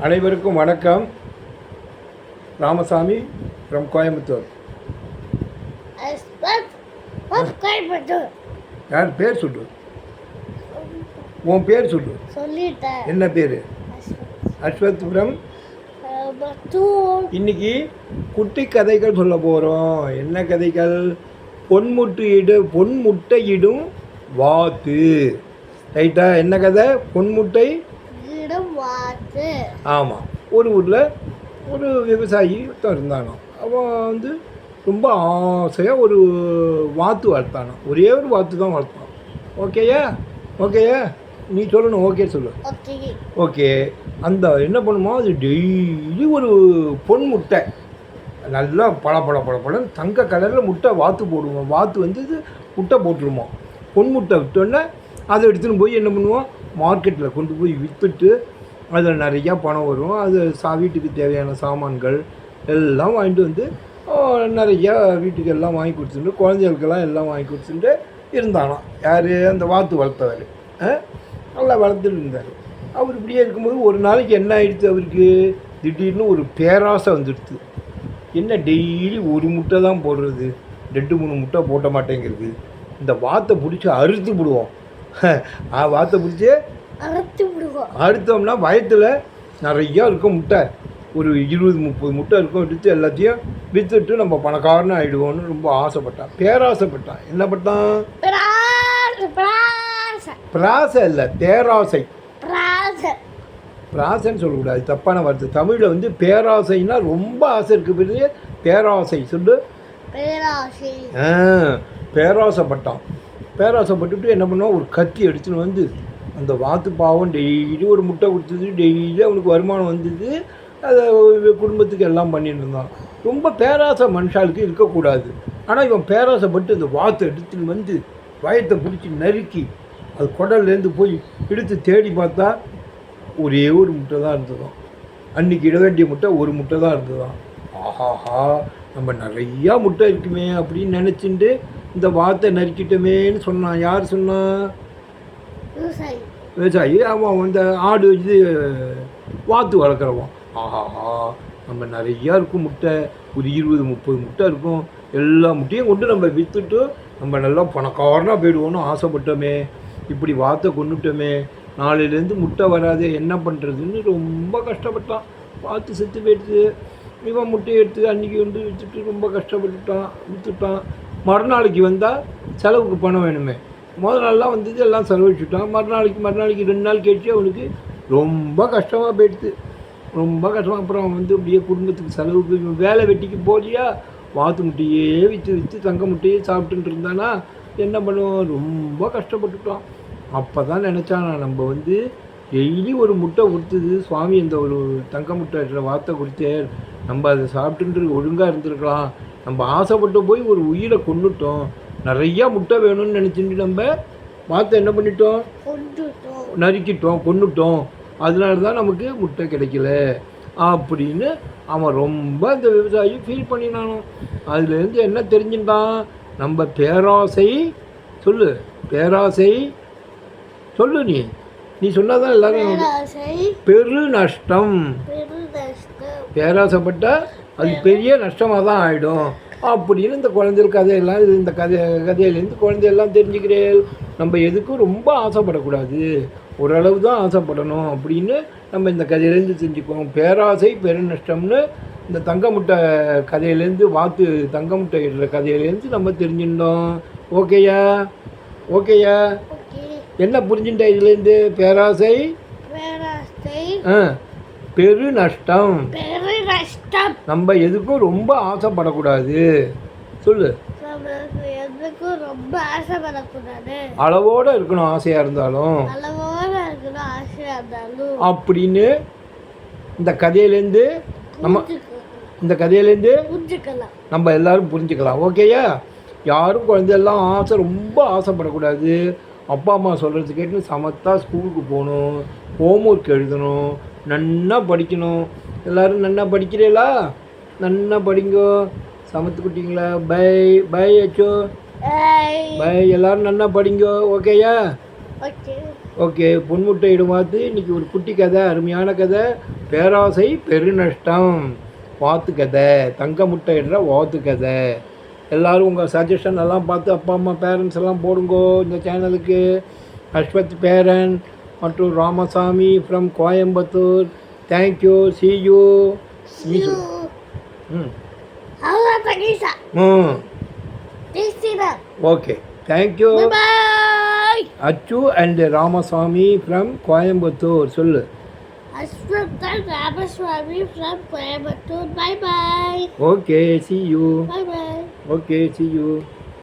அனைவருக்கும் வணக்கம். ராமசாமி ஃப்ரம் கோயம்புத்தூர். யார் பேர் சொல்லு. உன் பேர் சொல்லு. சொல்லிட்டேன். என்ன பேர்? அஸ்வத்புரம் பத்தூர் இன்னைக்கு குட்டி கதைகள் சொல்ல போகிறோம் என்ன கதைகள்? பொன்முட்டு இடு பொன்முட்டையிடும் வாத்து. ரைட்டா என்ன கதை? பொன்முட்டை இடம் ஆமாம் ஒரு ஊரில் ஒரு விவசாயி ஒருத்தன் இருந்தானோ. அவன் வந்து ரொம்ப ஆசையாக ஒரு வாத்து வளர்த்தானான் ஒரே ஒரு வாத்து தான் வளர்த்தான். ஓகேயா ஓகேயா நீ சொல்லணும். ஓகே சொல்லு. ஓகே ஓகே அந்த என்ன பண்ணுமோ? அது டெய்லி ஒரு பொன் முட்டை. நல்லா பல பல பல பழம் தங்க கலரில் முட்டை வாத்து போடுவோம். வாத்து வந்து இது முட்டை போட்டுருமோ. பொன் முட்டை விட்டோன்னே அதை எடுத்துன்னு போய் என்ன பண்ணுவோம்? மார்க்கெட்டில் கொண்டு போய் விற்றுட்டு அதில் நிறையா பணம் வரும். அது சா வீட்டுக்கு தேவையான சாமான்கள் எல்லாம் வாங்கிட்டு வந்து நிறையா வீட்டுக்கு எல்லாம் வாங்கி கொடுத்துட்டு குழந்தைகளுக்கெல்லாம் எல்லாம் வாங்கி கொடுத்துட்டு இருந்தானாம். யார்? அந்த வாத்து வளர்த்தவர். நல்லா வளர்த்துட்டு இருந்தார். அவர் இப்படியே இருக்கும்போது ஒரு நாளைக்கு என்ன ஆயிடுச்சு அவருக்கு? திடீர்னு ஒரு பேராசை வந்துடுது என்ன டெய்லி ஒரு முட்டை தான் போடுறது? ரெண்டு மூணு முட்டை போட்ட மாட்டேங்கிறது. இந்த வாத்தை பிடிச்சி அறுத்து விடுவோம். ஆ வாத்தை பிடிச்சி அறுத்து விடுவோம் அறுத்தோம்னா வயத்தில் நிறையா இருக்கும் முட்டை. ஒரு இருபது முப்பது முட்டை இருக்கும் எடுத்து எல்லாத்தையும் விற்றுட்டு நம்ம பணக்காரன்னு ஆகிடுவோம்னு ரொம்ப ஆசைப்பட்டான் பேராசைப்பட்டான் என்ன பட்டான் பிராச இல்லை பேராசை பிராச. பிராசைன்னு சொல்லக்கூடாது தப்பான வார்த்தை. தமிழில் வந்து பேராசைன்னா ரொம்ப ஆசை இருக்குது பெரிய. பேராசை சொல்லு. பேராசை. பேராசைப்பட்டான். பேராசைப்பட்டுட்டு என்ன பண்ணுவான்? ஒரு கத்தி எடுத்துன்னு வந்து அந்த வாத்து பாவம் டெய்லி ஒரு முட்டை கொடுத்தது டெய்லி அவனுக்கு வருமானம் வந்தது. அதை குடும்பத்துக்கு எல்லாம் பண்ணிட்டு இருந்தான். ரொம்ப பேராசை மனுஷாளுக்கு இருக்கக்கூடாது. ஆனால் இவன் பேராசைப்பட்டு அந்த வாத்தை எடுத்துன்னு வந்து வயத்தை பிடிச்சி நறுக்கி அது குடல்லேருந்து போய் எடுத்து தேடி பார்த்தா ஒரே ஒரு முட்டை தான் இருந்ததாம். அன்றைக்கி இட வேண்டிய முட்டை ஒரு முட்டை தான் இருந்ததாம். ஆஹாஹா நம்ம நிறையா முட்டை இருக்குமே அப்படின்னு நினச்சிட்டு இந்த வாத்தை நறுக்கிட்டோமேன்னு சொன்னான். யார் சொன்னான் விவசாயி. விவசாயி அவன் அந்த ஆடு இது வாத்து வளர்க்குறவன். ஆஹாஹா நம்ம நிறையா இருக்கும் முட்டை. ஒரு இருபது முப்பது முட்டை இருக்கும். எல்லா முட்டையும் கொண்டு நம்ம விற்றுட்டு நம்ம நல்லா பணக்காரனாக போயிடுவோம்னு ஆசைப்பட்டோமே. இப்படி வாத்தை கொண்டுட்டோமே நாளையிலேருந்து முட்டை வராது என்ன பண்ணுறதுன்னு ரொம்ப கஷ்டப்பட்டான். வாத்து செத்து போயிடுது இவன் முட்டையை எடுத்து அன்றைக்கி வந்து விற்றுட்டு ரொம்ப கஷ்டப்பட்டுட்டான் விற்றுட்டான் மறுநாளைக்கு வந்தால் செலவுக்கு பணம் வேணுமே. முதல் நாள்லாம் வந்தது எல்லாம் செலவழிச்சுட்டான். மறுநாளைக்கு மறுநாளைக்கு ரெண்டு நாள் கழிச்சு அவனுக்கு ரொம்ப கஷ்டமாக போயிடுது. ரொம்ப கஷ்டமாக அப்புறம் அவன் வந்து அப்படியே குடும்பத்துக்கு செலவுக்கு வேலை வெட்டிக்கு போலியா? வாத்து முட்டையே விற்று விற்று தங்க முட்டையே சாப்பிட்டுட்டு இருந்தானா? என்ன பண்ணுவோம் ரொம்ப கஷ்டப்பட்டுட்டான். அப்போ தான் நினச்சானா நம்ம வந்து டெய்லி ஒரு முட்டை கொடுத்தது சுவாமி இந்த ஒரு தங்க முட்டை வார்த்தை கொடுத்தார் நம்ம அதை சாப்பிட்டுட்டு ஒழுங்காக இருந்திருக்கலாம். நம்ம ஆசைப்பட்டு போய் ஒரு உயிரை கொண்டுட்டோம் நிறையா முட்டை வேணும்னு நினச்சிட்டு நம்ம வார்த்தை என்ன பண்ணிட்டோம்? நறுக்கிட்டோம் கொண்டுட்டோம் அதனால தான் நமக்கு முட்டை கிடைக்கல. அப்படின்னு அவன் ரொம்ப அந்த விவசாயி ஃபீல் பண்ணினானோ. அதுலேருந்து என்ன தெரிஞ்சுட்டான்? நம்ம பேராசை சொல்லு. பேராசை சொல்லு நீ. நீ சொன்னாதான் எல்லாரும் பெரு நஷ்டம். பேராசைப்பட்டா அது பெரிய நஷ்டமாக தான் ஆகிடும் அப்படின்னு இந்த குழந்தைகள் கதையெல்லாம் இது இந்த கதை கதையிலேருந்து குழந்தையெல்லாம் தெரிஞ்சுக்கிறேன். நம்ம எதுக்கும் ரொம்ப ஆசைப்படக்கூடாது. ஓரளவு தான் ஆசைப்படணும் அப்படின்னு நம்ம இந்த கதையிலேருந்து தெரிஞ்சுக்குவோம் பேராசை பெருநஷ்டம்னு இந்த தங்க முட்டை கதையிலேருந்து வாத்து தங்க முட்டை இடுற கதையிலேருந்து நம்ம தெரிஞ்சுட்டோம் ஓகேயா? ஓகேயா? ஓகே. என்ன புரிஞ்சுட்ட இதுலேருந்து? பேராசை? பேராசை. ஆ பெரு நஷ்டம். பெருநஷ்டம் நம்ம எதுக்கும் ரொம்ப ஆசைப்படக்கூடாது. சொல்லு. எதுக்கும் ரொம்ப ஆசைப்படக்கூடாது. அளவோட இருக்கணும் ஆசையாக இருந்தாலும். அளவோட இருக்கணும் ஆசையா இருந்தாலும். அப்படின்னு இந்த கதையிலேருந்து நம்ம இந்த கதையிலேருந்து புரிஞ்சுக்கலாம். நம்ம எல்லாரும் புரிஞ்சுக்கலாம். ஓகேயா யாரும் குழந்தையெல்லாம் ஆசை ரொம்ப ஆசைப்படக்கூடாது. அப்பா அம்மா சொல்கிறது கேட்டு சமத்தா ஸ்கூலுக்கு போகணும். ஹோம்ஒர்க் எழுதணும். நன்னா படிக்கணும். எல்லாரும் நன்னா படிக்கிறீங்களா? நன்னா படிங்கோ. சமத்து குட்டிங்களா பை பை அச்சோ. பை எல்லாரும் நன்னா படிங்கோ. ஓகேயா? ஓகே. ஓகே பொன்முட்டை இடும் பார்த்து இன்னைக்கு ஒரு குட்டி கதை அருமையான கதை. பேராசை பெருநஷ்டம். வாத்து கதை. தங்க முட்டை என்ற வாத்து கதை. எல்லாரும் உங்கள் சஜஷன் எல்லாம் பார்த்து அப்பா அம்மா பேரண்ட்ஸ் எல்லாம் போடுங்கோ இந்த சேனலுக்கு அஸ்வத் பேரன் மற்றும் Ramasamy from Coimbatore. Thank you see you You. Hmm Howla Panisa. Hmm Tisira. Okay thank you Bye bye. Achu and Ramaswamy from Coimbatore சொல்லு Ashwata Ramaswamy from Coimbatore. Bye bye. Okay see you Bye bye. Okay see you